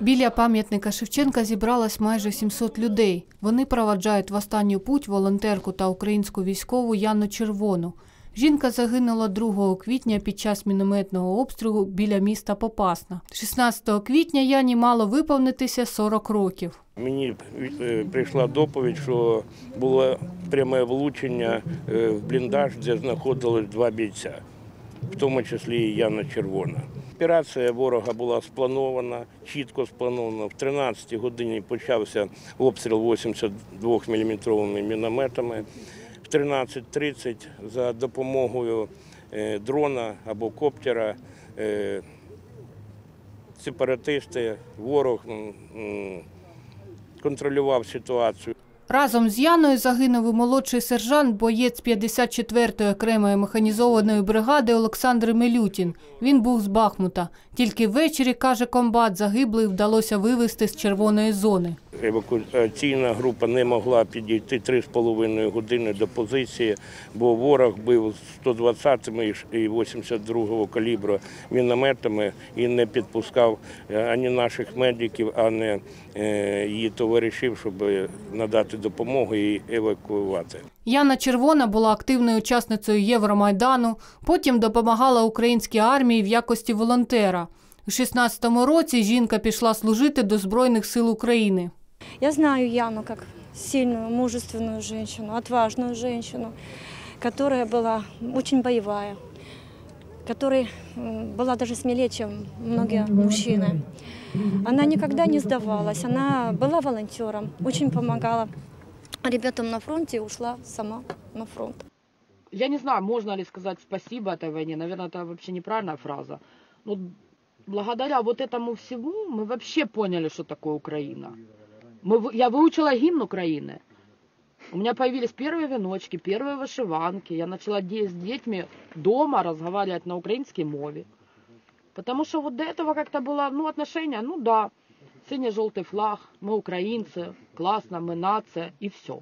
Біля пам'ятника Шевченка зібралось майже 700 людей. Вони проваджають в останню путь волонтерку та українську військову Яну Червону. Жінка загинула 2 квітня під час мінометного обстрілу біля міста Попасна. 16 квітня Яні мало виповнитися 40 років. Мені е, прийшла доповідь, що було пряме влучення е, в бліндаж, де знаходились два бійця, в тому числі і Яна Червона. Операція ворога була спланована, чітко спланована. В 13 годині почався обстріл 82 мм мінометами. В 13.30 за допомогою е, дрона або коптера е, сепаратисти, ворог контролював ситуацію. Разом з Яною загинув і молодший сержант, боєць 54-ї окремої механізованої бригади Олександр Милютін. Він був з Бахмута. Тільки ввечері, каже комбат, загиблих вдалося вивезти з червоної зони. Евакуаційна група не могла підійти 3,5 години до позиції, бо ворог бив 120-ми і 82-го калібру мінометами і не підпускав е, ані наших медиків, ані е, її товаришів, щоб надати допомогу і евакуювати. Яна Червона була активною учасницею Євромайдану, потім допомагала українській армії в якості волонтера. У 16-му році жінка пішла служити до Збройних сил України. Я знаю Яну как сильную, мужественную женщину, отважную женщину, которая была очень боевая, которая м, была даже смелее, чем многие мужчины. Она никогда не сдавалась, она была волонтером, очень помогала ребятам на фронте и ушла сама на фронт. Я не знаю, можно ли сказать спасибо этой войне. Наверное, это вообще неправильная фраза. Но благодаря вот этому всему мы вообще поняли, что такое Украина. Мы, вы- я выучила гимн Украины. У меня появились первые веночки, первые вышиванки. Я начала де- с детьми дома разговаривать на украинской мове. Потому что вот до этого как-то было, ну, отношение, ну да, синий-желтый флаг, мы украинцы, классно, мы нация и все.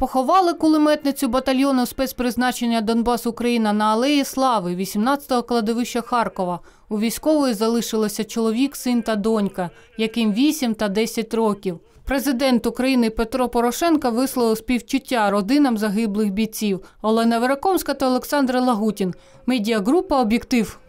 Поховали кулеметницю батальйону спецпризначення Донбас Україна на Алеї Слави 18-го кладовища Харкова. У військової залишилося чоловік, син та донька, яким 8 та 10 років. Президент України Петро Порошенко висловив співчуття родинам загиблих бійців. Олена Веракомська та Олександр Лагутін. Медіагрупа Об'єктив.